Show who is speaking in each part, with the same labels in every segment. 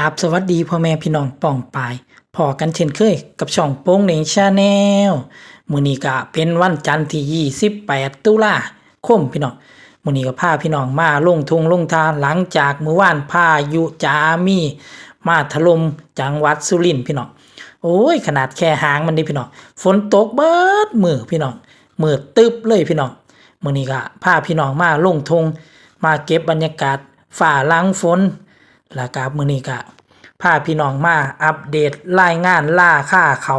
Speaker 1: กราบสวัสดีพ่อแม่พี่น้องป่องปายพอกันเช่นเคยกับช่องโป้งเหน่งชาแนลมื้อนี้ก็เป็นวันจันทร์ที่28ตุลาคมพี่น้องมื้อนี้ก็พาพี่น้องมาลงทุงลงทานหลังจากมื้อวานพายุจามีมาถล่มจังหวัดสุรินทร์พี่น้องโอ้ยขนาดแค่หางมันนี่พี่น้องฝนตกเบิดมือพี่น้องมือตึบเลยพี่น้องมื้อนี้ก็พาพี่น้องมาลงทุงมาเก็บบรรยากาศฝ่าหลังฝน แล้วก็มื้อนี้ก็พาพี่น้องมาอัปเดตรายงานล่าค่าเขา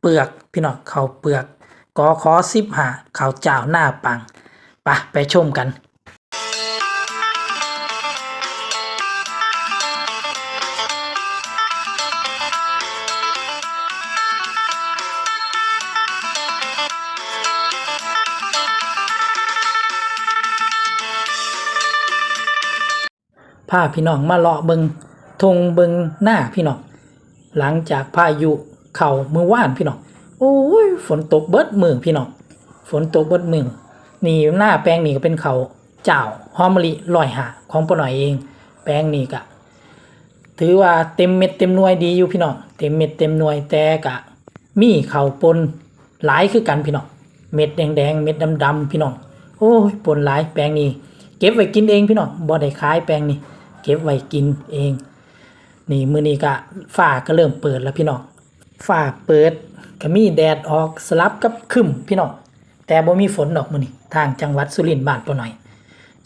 Speaker 1: เปลือกพี่น้องเขาเปลือกกอขอสิบหาเขาเจ้าหน้าปังไปไปชมกัน พาพี่น้องมาเลาะเบิงทงเบิงหน้าพี่น้องหลังจากพายุเข่ามือว่านพี่น้องโอ้ยฝนตกเบิดมือพี่น้องฝนตกเบิดมือนี่หน้าแปลงนี่ก็เป็นเขาเจ้าหอมมะลิลอยหาของปหน่อยเอง แปลงนี่ก็ถือว่าเต็มเม็ดเต็มหน่วยดีอยู่พี่น้องเต็มเม็ดเต็มหน่วยแต่กะ มีเข่าปนหลายคือกันพี่น้องเม็ดแดงๆเม็ดดำๆพี่น้องโอ้ยปนหลายแปลงนี้เก็บไว้กินเองพี่น้องบ่ได้ขายแปลงนี้ ก็บไว้กินเอง นี่มือนี้ก็ฝ้าก็เริ่มเปิดแล้วพี่น้องฝ้าเปิดก็มีแดดออกสลับกับครึมพี่น้องแต่บ่มีฝนดอกมือนี้ทางจังหวัดสุรินทร์บ้านปอหน่อย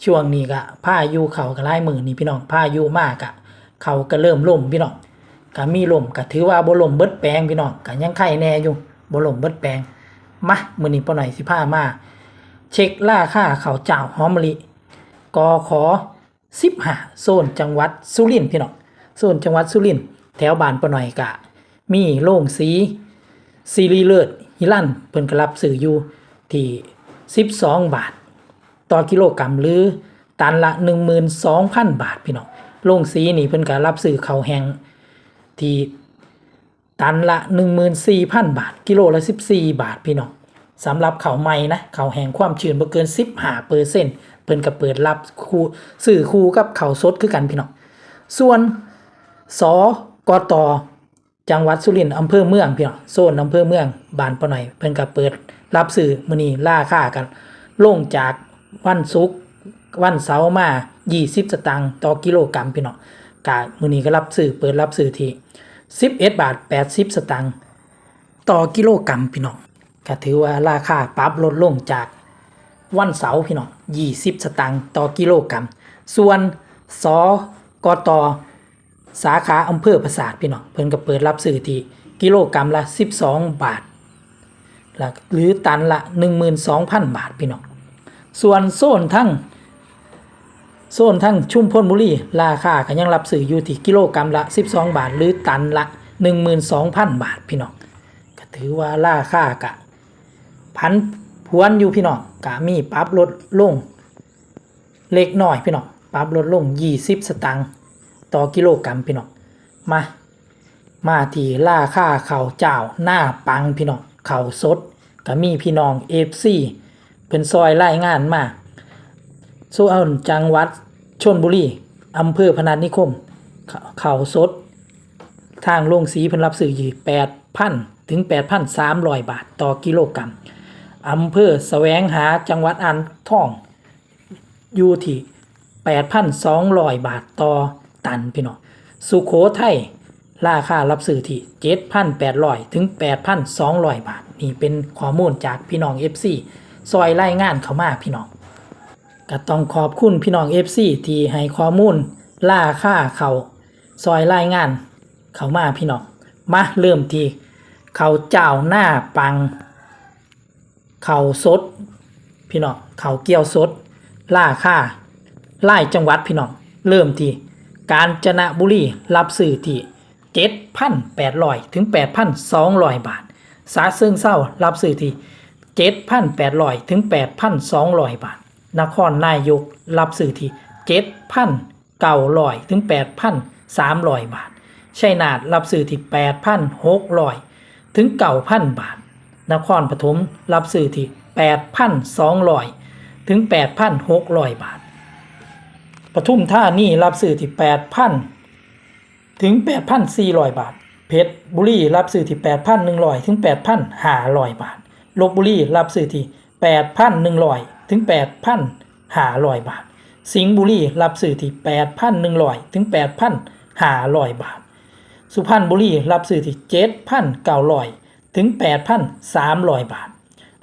Speaker 1: ช่วงนี้ก็พายุเขาก็ไล่มือนี่พี่น้องพายุมากอะเขาก็เริ่มล่มพี่น้องก็มีลมก็ถือว่าบ่ล่มเบิดแปลงพี่น้องก็ยังไข่แน่อยู่บ่ล่มเบิดแปลงมามือนี้ปอหน่อยสิพามา เช็คราคาข้าวเจ้าหอมมะลิกอขอ สิบหาโซนจังหวัดสุรินทร์พี่น้องโซนจังหวัดสุรินทร์แถวบ้านปะหน่อยกะ มีโล่งสีซีรีเลิศฮิลันเพิ่นกรับซื้ออยู่ที่12บาท ต่อกิโลกรัมหรือตันละ12,000บาทพี่น้องโล่งสีนี่เพิ่นกรับซื้อเข้าแห้งที่ตันละ14,000บาท กิโลละ14บาทพี่น้อง สำหรับเขาวใหม่นะเขาแห้งความชื้นบ่เกิน15เปอร์เซ็นต์เพิ่นก็เปิดรับคู่ซื้อคู่กับเขาสดคือกันพี่น้องส่วนสกตจังหวัดสุรินทร์อำเภอเมืองพี่น้องโซนอำเภอเมืองบานปะหน่อยเพิ่นก็เปิดรับซื้อมื้อนี้ราคากันลงจากวันศุกร์วันเสาร์มา 20 สตางค์ต่อกิโลกรัมพี่น้องกะมื้อนี้ก็รับซื้อเปิดรับซื้อที่11บาท 80 สตางค์ต่อกิโลกรัมพี่น้อง ก็ถือว่าราคาปรับลดลงจากวันเสาร์พี่น้อง20สตางค์ต่อกิโลกรัม ส่วนสกตสาขาอำเภอปราสาทพี่น้องเพิ่นก็เปิดรับซื้อที่กิโลกรัมละ 12 บาท หรือตันละ 12,000 บาทพี่น้อง ส่วนโซนทั้งโซนทั้งชุมพลบุรีราคาก็ยังรับซื้ออยู่ที่กิโลกรัมละ 12 บาท หรือตันละ 12,000 บาทพี่น้องก็ถือว่าราคากะ พันพวนอยู่พี่น้องกะมีปรับลดลง เล็กน้อยพี่น้องปรับลดลง 20 สตางค์ต่อกิโลกรัมพี่น้องมา มาที่ราค่าเข้าเจ้าหน้าปังพี่น้องเข้าสดก็มีพี่น้องเอฟซีเป็นซอยรายงานมาส่วนจังหวัดชนบุรีอำเภอพนัสนิคมขข้าสด ทางโรงสีเพิ่นรับซื้ออยู่8,000ถึง8,300บาทต่อกิโลกรัม อำเภอแสวงหาจังหวัดอ่างทอง อยู่ที่8,200 บาทต่อตันพี่น้องสุโขทัยราคารับซื้อที่ 7,800 ถึง 8,200 บาท นี่เป็นข้อมูลจากพี่น้อง FC ซอยรายงานเขามาพี่น้องก็ต้องขอบคุณพี่น้อง FC ที่ให้ข้อมูลราคาเขาซอยรายงานเขามาพี่น้องมาเริ่มที่เขาเจ้าหน้าปัง เขาวสด พี่น้องเข่าเกี่ยวสด ล่าค่าไล่จังหวัดพี่น้องเริ่มที่กาญจนะบุรีรับซื้อที่7,800 ถึง 8,200 บาทสาเซิงเศร้ารับซื้อที่7,800 ถึง 8,200 บาท นครนายกรับซื้อที่7,900 ถึง 8,300 บาทชัยนาทรับซื้อที่ 8,600 ถึง 9,000 บาท นครปฐมรับซื้อที่ 8,200 ถึง 8,600 บาทปทุมท่านี่รับซื้อที่ 8,000 ถึง 8,400 บาท เพชรบุรีรับซื้อที่ 8,100 ถึง 8,500 บาทลบบุรีรับซื้อที่ 8,100 ถึง 8,500 บาท สิงห์บุรีรับซื้อที่ 8,100 ถึง 8,500 บาท สุพรรณบุรีรับซื้อที่ 7,900 ถึง 8,300 บาท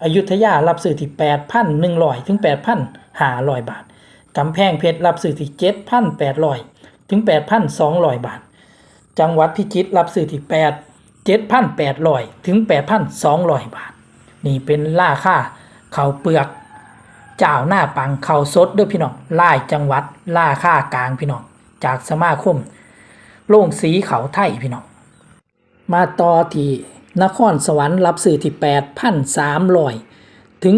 Speaker 1: อยุธยารับซื้อที่ 8,100 ถึง 8,500 บาท กำแพงเพชรรับซื้อที่ 7,800 ถึง 8,200 บาท จังหวัดพิจิตรรับซื้อที่ 8 7,800 ถึง 8,200 บาท นี่เป็นราคาข้าวเปลือกเจ้าหน้าปังข้าวสดด้วยพี่น้องล่ายจังหวัดราคากลางพี่น้องจากสมาคมโล่งสีเขาไทยพี่น้อง มาต่อที่ นครสวรรค์รับซื้อที่ 8,300 ถึง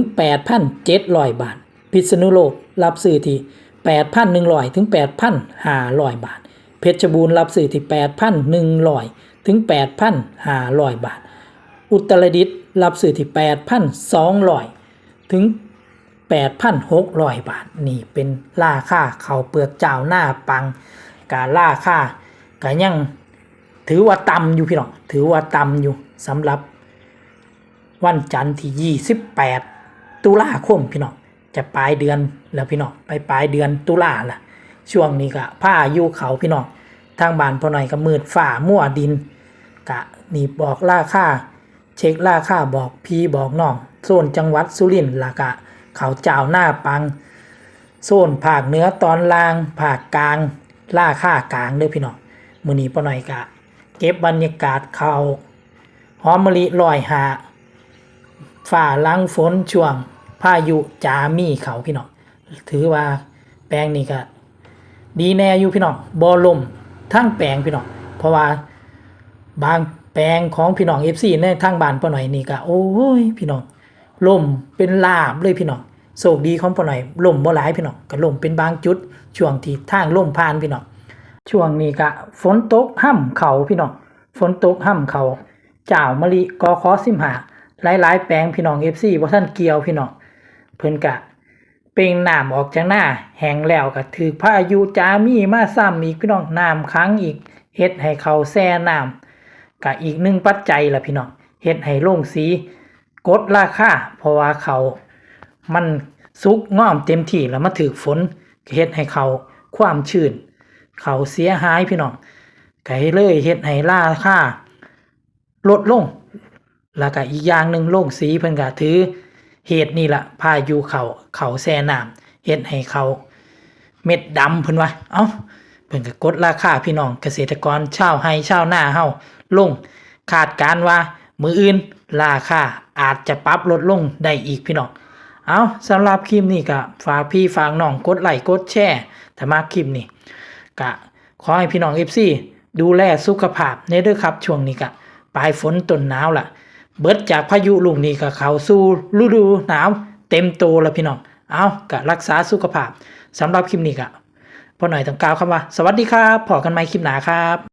Speaker 1: 8,700 บาท พิษณุโลกรับซื้อที่ 8,100 ถึง 8,500 บาท เพชรบูรณ์รับซื้อที่ 8,100 ถึง 8,500 บาท อุตรดิตถ์รับซื้อที่ 8,200 ถึง 8,600 บาท นี่เป็นราคาเขาเปลือกเจ้าหน้าปัง การราคาก็ยังถือว่าต่ำอยู่พี่น้อง ถือว่าต่ำอยู่ สำหรับ วันจันทร์ที่ 28 ตุลาคมพี่น้องจะปลายเดือนแล้วพี่น้องไปปลายเดือนตุลาล่ะ ช่วงนี้ก็ผ้ายูเขาพี่น้องทางบ้านพอหน่อยก็มืดฝ่ามั่วดิน กะนี่บอกราคาเช็คราคาบอกพี่บอกน้องโซนจังหวัดสุรินทร์ละกะ เขาเจ้าหน้าปังโซนภาคเหนือตอนล่างภาคกลางล่าค่ากลางเด้อพี่น้องมื้อนี้ปอหน่อยกะ เก็บบรรยากาศเขา หอมมะลิลอยหาฝ่าลังฝนช่วงพายุจามีเขาพี่น้องถือว่าแปลงนี้ก็ดีแน่อยู่พี่น้องบ่ลมทั้งแปลงพี่น้องเพราะว่าบางแปลงของพี่น้อง FC ในทางบ้านปอหน่อยนี่ก็โอ้ยพี่น้องล่มเป็นลาบเลยพี่น้องโศกดีของปอหน่อยล่มบ่หลายพี่น้องก็ล่มเป็นบางจุด ช่วงที่ทางล่มผ่านพี่น้องช่วงนี้ก็ฝนตกห่ำเขาพี่น้องฝนตกห่ำเขา เจ้ามะลิกอคอสิมหาหลายๆ แปลงพี่น้อง FC บ่ท่านเกี่ยวพี่น้องเพิ่นกะเป่งน้ำออกจากหน้าแห้งแล้วก็ถือพายุจามีมาซ้ำอีกพี่น้องน้ำค้างอีกเฮ็ดให้เขาแซ่น้ำก็อีกหนึ่งปัจจัยละพี่น้องเฮ็ดให้โล่งสีกดราคาเพราะว่าเขามันสุกง่อมเต็มที่แล้วมาถือฝนกเฮ็ดให้เขาความชื้น เขาเสียหายพี่น้องก็ให้เลยเฮ็ดให้ราคา ลดลง แล้วก็อีกอย่างหนึ่งโล่งสีเพิ่นก็ถือเหตุนี่ละพายุเขาเขาแซ่น้ำเฮ็ดให้เขาเม็ดดำเพิ่นว่าเอ้าเพิ่นก็กดราคาพี่น้องเกษตรกรชาวไร่ชาวนาเฮาลงคาดการว่ามืออื่นราคาอาจจะปรับลดลงได้อีกพี่น้องเอาสำหรับคลิปนี้ก็ฝากพี่ฝากน้องกดไลค์กดแชร์ถ้ามาคลิปนี้ก็ขอให้พี่น้อง FC ดูแลสุขภาพในเด้อครับช่วงนี้ก็ ปลายฝนต้นหนาวล่ะ เบิดจากพายุลูกนี้ก็เข้าสู่ฤดูหนาวเต็มโตแล้วพี่น้อง เอาก็รักษาสุขภาพสำหรับคลิปนี้ก็พอหน่อยต้องกล่าวคำว่า สวัสดีครับพอกันใหม่คลิปหนาครับ